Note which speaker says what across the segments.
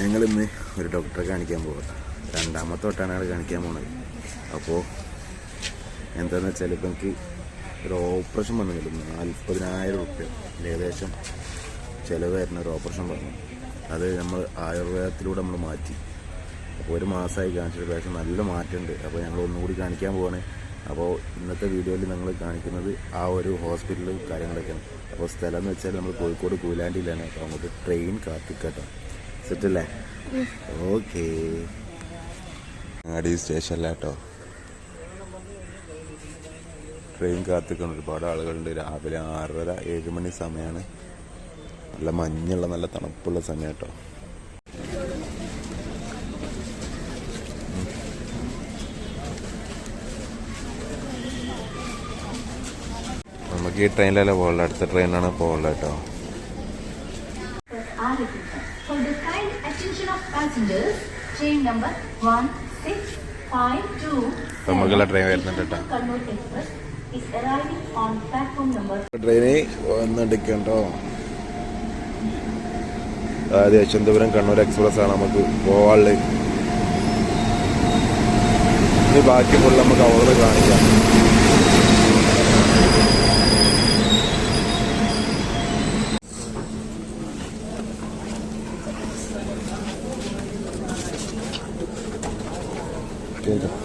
Speaker 1: ഞങ്ങളിന്ന് ഒരു ഡോക്ടറെ കാണിക്കാൻ പോകാം രണ്ടാമത്തെ തൊട്ടാണ് ഞങ്ങൾ കാണിക്കാൻ പോണത്. അപ്പോൾ എന്താണെന്ന് വെച്ചാൽ ഇപ്പം എനിക്ക് ഒരു ഓപ്പറേഷൻ വന്നില്ല നാൽപ്പതിനായിരം റുപ്യ ഏകദേശം ചിലവ് വരുന്ന ഒരു ഓപ്പറേഷൻ വന്നു. അത് നമ്മൾ ആയുർവേദത്തിലൂടെ നമ്മൾ മാറ്റി. അപ്പോൾ ഒരു മാസമായി കാണിച്ചിട്ട് പ്രാവശ്യം നല്ല മാറ്റമുണ്ട്. അപ്പോൾ ഞങ്ങൾ ഒന്നുകൂടി കാണിക്കാൻ പോവാണ്. അപ്പോൾ ഇന്നത്തെ വീഡിയോയിൽ ഞങ്ങൾ കാണിക്കുന്നത് ആ ഒരു ഹോസ്പിറ്റലും കാര്യങ്ങളൊക്കെയാണ്. അപ്പോൾ സ്ഥലം എന്ന് വെച്ചാൽ നമ്മൾ കോഴിക്കോട് കൂലാണ്ടിയിലാണ് അപ്പോൾ അങ്ങോട്ട് ട്രെയിൻ കാത്തിക്കട്ടോ സെറ്റല്ലേ? ഓക്കേ. അങ്ങാടി സ്റ്റേഷനില്ല കേട്ടോ ട്രെയിൻ കാത്തിക്കുന്ന ഒരുപാട് ആളുകളുണ്ട്. രാവിലെ ആറര ഏഴ് മണി സമയമാണ് നല്ല മഞ്ഞുള്ള നല്ല തണുപ്പുള്ള സമയം കേട്ടോ നമുക്ക് ഈ ട്രെയിനിലല്ലേ പോകുള്ളത് അടുത്ത ട്രെയിനാണ് പോകുള്ളത് കേട്ടോ
Speaker 2: passengers, train number 1652
Speaker 1: അപ്പൊ നമുക്കുള്ള ട്രെയിൻ വരുന്നുണ്ട് കേട്ടോ.
Speaker 2: Kannur Express is arriving on platform number
Speaker 1: train വന്നെടുക്കണ്ടോ അതായത് യശ്വന്തപുരം കണ്ണൂർ എക്സ്പ്രസ് ആണ് നമുക്ക് പോവാനുള്ളത് ഇനി ബാക്കി ഫുള്ള് നമുക്ക് അവിടെ കാണിക്കാം. കേട്ടോ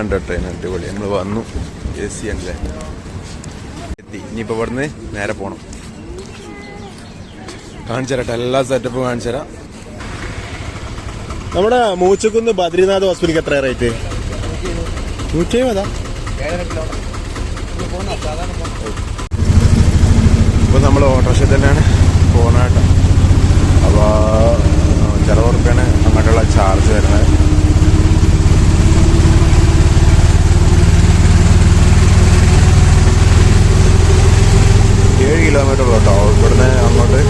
Speaker 1: ഇതാണ്ട് ട്രെയിൻ അടിപൊളി. നമ്മൾ വന്നു. എ സി ആണല്ലേ എത്തി. ഇനിയിപ്പോൾ ഇവിടുന്ന് നേരെ പോകണം കാണിച്ചു തരട്ടെ എല്ലാ സെറ്റപ്പും കാണിച്ചു തരാം.
Speaker 3: നമ്മുടെ മൂച്ചക്കുന്ന് ബദ്രിനാഥ് ഹോസ്പിറ്റലിക്ക് എത്ര റേറ്റ് നൂറ്റി എഴുപതാ
Speaker 1: ഇപ്പോൾ നമ്മൾ ഓട്ടോറിക്ഷ തന്നെയാണ് പോകുന്നതായിട്ട് അപ്പോൾ ചില ഉറപ്പാണ് അങ്ങോട്ടുള്ള ചാർജ് വരുന്നത് ഏഴ് കിലോമീറ്റർ കേട്ടോ. ഇവിടുന്ന് അങ്ങോട്ട്.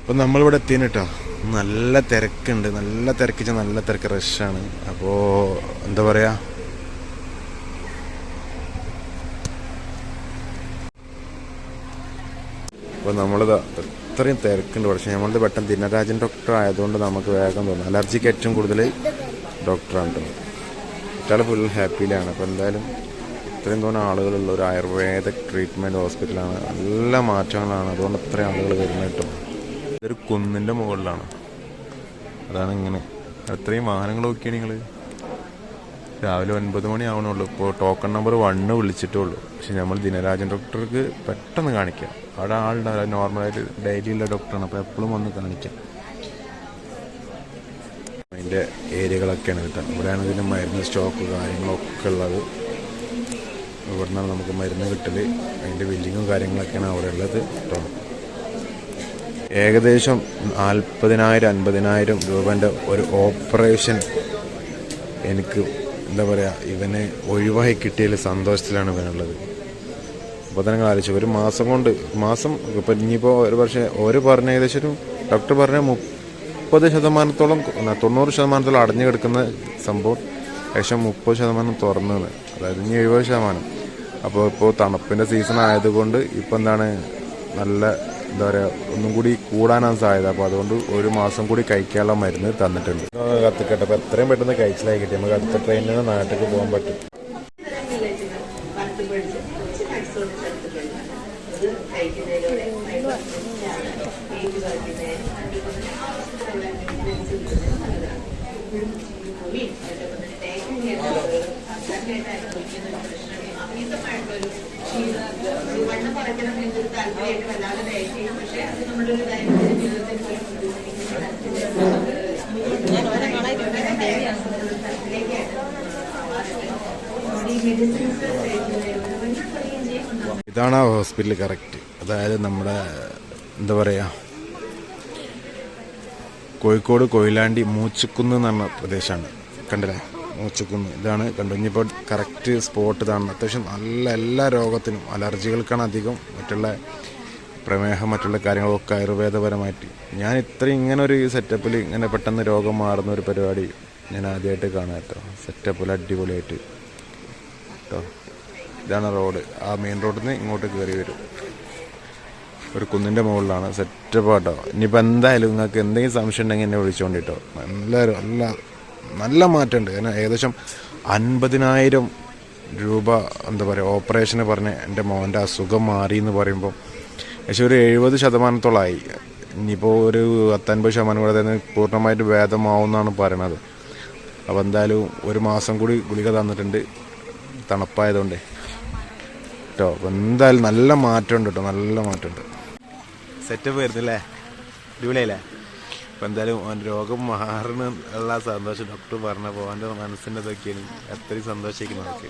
Speaker 1: അപ്പം നമ്മളിവിടെ എത്തിയാണ് കേട്ടോ നല്ല തിരക്കുണ്ട്. നല്ല തിരക്കിച്ച നല്ല തിരക്ക്. റഷാണ് അപ്പോൾ എന്താ പറയുക അപ്പോൾ നമ്മളിത് ഇത്രയും തിരക്കുണ്ട് പക്ഷേ നമ്മളിത് പെട്ടെന്ന് ദിനരാജൻ ഡോക്ടർ ആയതുകൊണ്ട് നമുക്ക് വേഗം തോന്നും. അലർജിക്ക് ഏറ്റവും കൂടുതൽ ഡോക്ടറാണ് കേട്ടോ കുട്ടികൾ ഫുൾ ഹാപ്പിയിലാണ്. അപ്പോൾ എന്തായാലും ഇത്രയും തോന്നുന്ന ആളുകളുള്ള ഒരു ആയുർവേദ ട്രീറ്റ്മെന്റ് ഹോസ്പിറ്റലാണ് നല്ല മാറ്റങ്ങളാണ്. അതുകൊണ്ട് ഇത്രയും ആളുകൾ വരുന്നത് കേട്ടോ. ഇതൊരു കുന്നിന്റെ മുകളിലാണ്. അതാണ് ഇങ്ങനെ. അത്രയും വാഹനങ്ങൾ നോക്കിയാണ് നിങ്ങൾ രാവിലെ ഒൻപത് മണി ആവണുള്ളൂ. ഇപ്പോൾ ടോക്കൺ നമ്പർ വണ്ണ് വിളിച്ചിട്ടേ ഉള്ളൂ പക്ഷെ നമ്മൾ ദിനരാജൻ ഡോക്ടർക്ക് പെട്ടെന്ന് കാണിക്കാം. അവിടെ ആളുണ്ടാവില്ല. നോർമലായിട്ട് ഡെയിലി ഉള്ള ഡോക്ടറാണ് അപ്പോൾ എപ്പോഴും വന്ന് കാണിക്കാം. അതിന്റെ ഏരിയകളൊക്കെയാണ് കിട്ടുക ഇവിടെയാണ് ഇതിന്റെ മരുന്ന് സ്റ്റോക്ക് കാര്യങ്ങളൊക്കെ ഉള്ളത്. ഇവിടുന്നാണ് നമുക്ക് മരുന്ന് കിട്ടൽ അതിന്റെ ബില്ലിങ്ങും കാര്യങ്ങളൊക്കെയാണ് അവിടെ ഉള്ളത്. കേട്ടോ ഏകദേശം നാൽപ്പതിനായിരം അൻപതിനായിരം രൂപന്റെ ഒരു ഓപ്പറേഷൻ എനിക്ക് എന്താ പറയുക ഇവനെ ഒഴിവായി കിട്ടിയതിൽ സന്തോഷത്തിലാണ് ഇവനുള്ളത്. അപ്പോൾ തന്നെ ആലോചിച്ചു ഒരു മാസം കൊണ്ട് മാസം ഇപ്പം ഇനിയിപ്പോൾ ഒരു പക്ഷേ ഓര് പറഞ്ഞ ഏകദേശം ഒരു ഡോക്ടർ പറഞ്ഞ മുപ്പത് ശതമാനത്തോളം തൊണ്ണൂറ് ശതമാനത്തോളം അടഞ്ഞു കിടക്കുന്ന സംഭവം ഏകദേശം മുപ്പത് ശതമാനം തുറന്നത് അതായത് ഇനി എഴുപത് ശതമാനം. അപ്പോൾ ഇപ്പോൾ തണുപ്പിന്റെ സീസൺ ആയതുകൊണ്ട് ഇപ്പോൾ എന്താണ് നല്ല എന്താ പറയുക ഒന്നും കൂടി കൂടാനാണ് സാധ്യത. അപ്പോൾ അതുകൊണ്ട് ഒരു മാസം കൂടി കഴിക്കാനുള്ള മരുന്ന് തന്നിട്ടുണ്ട്. കത്തിക്കട്ടെ. അപ്പോൾ എത്രയും പെട്ടെന്ന് കഴിച്ചിലായി കിട്ടി. നമുക്ക് അടുത്ത ട്രെയിനിൽ നാട്ടിലേക്ക് പോകാൻ പറ്റും. ഇതാണ് ആ ഹോസ്പിറ്റൽ കറക്റ്റ്. അതായത് നമ്മുടെ എന്താ പറയുക കോഴിക്കോട് കൊയിലാണ്ടി മൂച്ചുക്കുന്ന് എന്ന് പറഞ്ഞ പ്രദേശമാണ്. കണ്ടില്ലേ? മൂച്ചുക്കുന്ന് ഇതാണ് കണ്ടു? ഇനിയിപ്പോൾ കറക്റ്റ് സ്പോട്ട് ഇതാണ്. അത്യാവശ്യം നല്ല എല്ലാ രോഗത്തിനും അലർജികൾക്കാണ് അധികം മറ്റുള്ള പ്രമേഹം മറ്റുള്ള കാര്യങ്ങളൊക്കെ ആയുർവേദപരമായിട്ട്. ഞാൻ ഇത്രയും ഇങ്ങനെ ഒരു സെറ്റപ്പിൽ ഇങ്ങനെ പെട്ടെന്ന് രോഗം മാറുന്ന ഒരു പരിപാടി ഞാൻ ആദ്യമായിട്ട് കാണാം കേട്ടോ. സെറ്റപ്പിൽ അടിപൊളിയായിട്ട്. കേട്ടോ? ഇതാണ് റോഡ് ആ മെയിൻ റോഡിൽ നിന്ന് ഇങ്ങോട്ട് കയറി വരും. ഒരു കുന്നിന്റെ മുകളിലാണ്. സെറ്റപ്പ് കേട്ടോ ഇനിയിപ്പോൾ എന്തായാലും നിങ്ങൾക്ക് എന്തെങ്കിലും സംശയം ഉണ്ടെങ്കിൽ എന്നെ വിളിച്ചോണ്ടിട്ടോ. എല്ലാവരും ഒരു- നല്ല മാറ്റമുണ്ട്. കാരണം ഏകദേശം അൻപതിനായിരം രൂപ എന്താ പറയുക ഓപ്പറേഷന് പറഞ്ഞ് എന്റെ മോന്റെ അസുഖം മാറി എന്ന് പറയുമ്പോൾ ഏകദേശം ഒരു എഴുപത് ശതമാനത്തോളമായി. ഇനിയിപ്പോൾ ഒരു പത്തൊൻപത് ശതമാനം കൂടെ തന്നെ പൂർണമായിട്ട് ഭേദമാവുമെന്നാണ് പറയണത്. അപ്പോൾ എന്തായാലും ഒരു മാസം കൂടി ഗുളിക തന്നിട്ടുണ്ട്. തണുപ്പായതുകൊണ്ട്. കേട്ടോ അപ്പോൾ എന്തായാലും നല്ല മാറ്റമുണ്ട് കേട്ടോ നല്ല മാറ്റമുണ്ട്. സെറ്റപ്പ് വരുന്നില്ലേ? അടിപൊളിയല്ലേ? അപ്പോൾ എന്തായാലും അവന്റെ രോഗം മാറണ ഉള്ള സന്തോഷം ഡോക്ടർ പറഞ്ഞപ്പോൾ അവന്റെ മനസ്സിന്റെ ഇതൊക്കെയാണ് അത്രയും സന്തോഷിക്കുന്നത് നമുക്ക്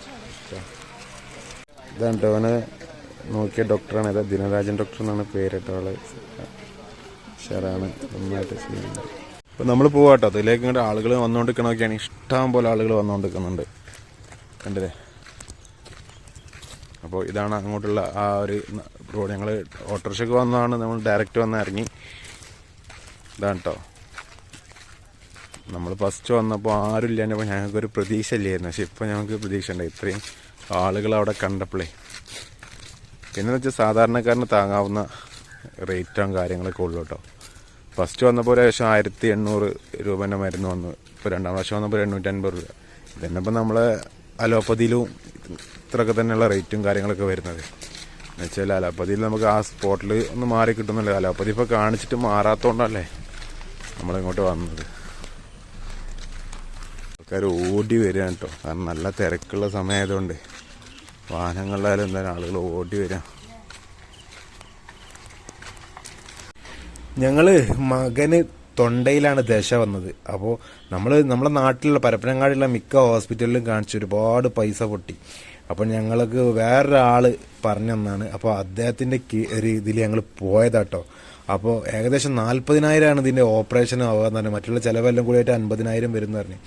Speaker 1: ഇതാണ് കേട്ടോ അവനെ നോക്കിയ ഡോക്ടറാണ് ഇത് ദിനരാജൻ ഡോക്ടർ എന്നാണ് പേര് കേട്ടോ ആൾ ഷെറാണ് നന്നായിട്ട് ചെയ്യുന്നത് അപ്പോൾ നമ്മൾ പോവാട്ടോ. അതിലേക്ക് ഇങ്ങോട്ട് ആളുകൾ വന്നുകൊണ്ടിരിക്കണമൊക്കെയാണ് ഇഷ്ടം പോലെ ആളുകൾ വന്നുകൊണ്ടിരിക്കുന്നുണ്ട് കണ്ടില്ലേ? അപ്പോൾ ഇതാണ് അങ്ങോട്ടുള്ള ആ ഒരു റോഡ്. ഞങ്ങൾ ഓട്ടോറിക്ഷയ്ക്ക് വന്നതാണ്. നമ്മൾ ഡയറക്റ്റ് വന്ന് ഇറങ്ങി. ഇതാണ് കേട്ടോ നമ്മൾ ഫസ്റ്റ് വന്നപ്പോൾ ആരും ഇല്ലാഞ്ഞപ്പോൾ ഞങ്ങൾക്കൊരു പ്രതീക്ഷ ഇല്ലായിരുന്നു പക്ഷെ ഇപ്പോൾ ഞങ്ങൾക്ക് പ്രതീക്ഷ ഉണ്ട് ഇത്രയും ആളുകൾ അവിടെ കണ്ടപ്പോഴേ പിന്നെന്ന് വെച്ചാൽ സാധാരണക്കാരന് താങ്ങാവുന്ന റേറ്റും കാര്യങ്ങളൊക്കെ ഉള്ളു കേട്ടോ. ഫസ്റ്റ് വന്നപ്പോൾ ഏകദേശം ആയിരത്തി എണ്ണൂറ് രൂപേന്റെ മരുന്ന് വന്നു. ഇപ്പോൾ രണ്ടാം പ്രാവശ്യം വന്നപ്പോൾ എണ്ണൂറ്റൻപത് രൂപ. ഇതന്നെ ഇപ്പോൾ നമ്മളെ അലോപ്പതിയിലും ഇത്രയൊക്കെ തന്നെയുള്ള റേറ്റും കാര്യങ്ങളൊക്കെ വരുന്നത്. എന്നുവെച്ചാൽ അലോപ്പതിയിൽ നമുക്ക് ആ സ്പോട്ടിൽ ഒന്ന് മാറി കിട്ടുന്നില്ല അലോപ്പതി ഇപ്പോൾ കാണിച്ചിട്ട് മാറാത്തതുകൊണ്ടല്ലേ നമ്മളിങ്ങോട്ട് വന്നത്. ആൾക്കാർ ഓടി വരികയാണ് കേട്ടോ. കാരണം നല്ല തിരക്കുള്ള സമയമായതുകൊണ്ട് വാഹനങ്ങളിലായാലും എന്തായാലും ആളുകൾ ഓടി വരാം ഞങ്ങൾ മകന് തൊണ്ടയിലാണ് ദശ വന്നത്. അപ്പോൾ നമ്മൾ നമ്മുടെ നാട്ടിലുള്ള പരപ്പനങ്ങാടിയുള്ള മിക്ക ഹോസ്പിറ്റലിലും കാണിച്ച് ഒരുപാട് പൈസ പൊട്ടി. അപ്പോൾ ഞങ്ങൾക്ക് വേറൊരാൾ പറഞ്ഞു തന്നാണ് അപ്പോൾ അദ്ദേഹത്തിന്റെ ഒരു ഇതിൽ ഞങ്ങൾ പോയതാട്ടോ. അപ്പോൾ ഏകദേശം നാൽപ്പതിനായിരമാണ് ഇതിന്റെ ഓപ്പറേഷൻ ആവുക എന്ന് മറ്റുള്ള ചിലവെല്ലാം കൂടിയായിട്ട് അൻപതിനായിരം വരും എന്ന് പറഞ്ഞു.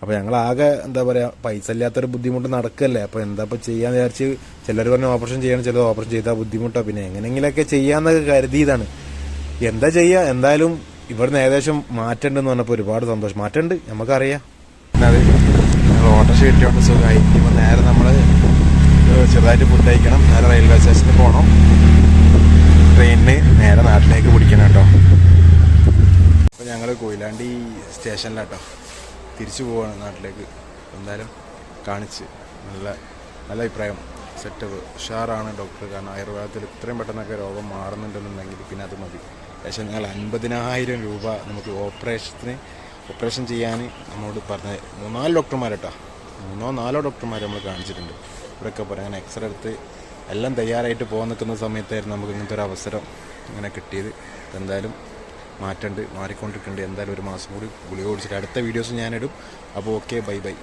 Speaker 1: അപ്പോൾ ഞങ്ങളാകെ എന്താ പറയുക പൈസ ഇല്ലാത്തൊരു ബുദ്ധിമുട്ട് നടക്കല്ലേ? അപ്പോൾ എന്താ ഇപ്പോൾ ചെയ്യാന്ന് വിചാരിച്ച് ചിലർ പറഞ്ഞ ഓപ്പറേഷൻ ചെയ്യണം ചിലർ ഓപ്പറേഷൻ ചെയ്താൽ ബുദ്ധിമുട്ടാണ് പിന്നെ എങ്ങനെയെങ്കിലൊക്കെ ചെയ്യാമെന്നൊക്കെ കരുതിയതാണ് എന്താ ചെയ്യുക എന്തായാലും ഇവിടുന്ന് ഏകദേശം മാറ്റമുണ്ടെന്ന് പറഞ്ഞപ്പോൾ ഒരുപാട് സന്തോഷം. മാറ്റമുണ്ട് നമുക്കറിയാം ഓട്ടോറിക്ഷ കിട്ടിയോണ്ട് സുഖമായി ഇപ്പം നേരെ നമ്മൾ ചെറുതായിട്ട് ഫുഡ് കഴിക്കണം. നേരെ റെയിൽവേ സ്റ്റേഷനിൽ പോകണം ട്രെയിനിന് നേരെ നാട്ടിലേക്ക് പിടിക്കണം കേട്ടോ. അപ്പോൾ ഞങ്ങൾ കൊയിലാണ്ടി സ്റ്റേഷനിലാട്ടോ തിരിച്ചു പോവാണ് നാട്ടിലേക്ക്. എന്തായാലും കാണിച്ച് നല്ല നല്ല അഭിപ്രായം. സെറ്റപ്പ് ഉഷാറാണ് ഡോക്ടർ കാരണം ആയുർവേദത്തിൽ ഇത്രയും പെട്ടെന്നൊക്കെ രോഗം മാറുന്നുണ്ടെന്നുണ്ടെങ്കിൽ പിന്നെ അത് മതി. പക്ഷേ ഞങ്ങൾ അൻപതിനായിരം രൂപ നമുക്ക് ഓപ്പറേഷത്തിന് ഓപ്പറേഷൻ ചെയ്യാൻ നമ്മോട് പറഞ്ഞ മൂന്നാൽ ഡോക്ടർമാരട്ടോ മൂന്നോ നാലോ ഡോക്ടർമാരെ നമ്മൾ കാണിച്ചിട്ടുണ്ട്. ഇവരൊക്കെ പറയാൻ അങ്ങനെ എക്സ്റേ എടുത്ത് എല്ലാം തയ്യാറായിട്ട് പോകാൻ നിൽക്കുന്ന സമയത്തായിരുന്നു നമുക്ക് ഇങ്ങനത്തെ ഒരു അവസരം ഇങ്ങനെ കിട്ടിയത്. എന്തായാലും മാറ്റണ്ട് മാറിക്കൊണ്ടിരിക്കുന്നുണ്ട് എന്തായാലും ഒരു മാസം കൂടി ഗുളിക ഓടിച്ചിട്ട് അടുത്ത വീഡിയോസ് ഞാനിടും. അപ്പോൾ ഓക്കെ ബൈ ബൈ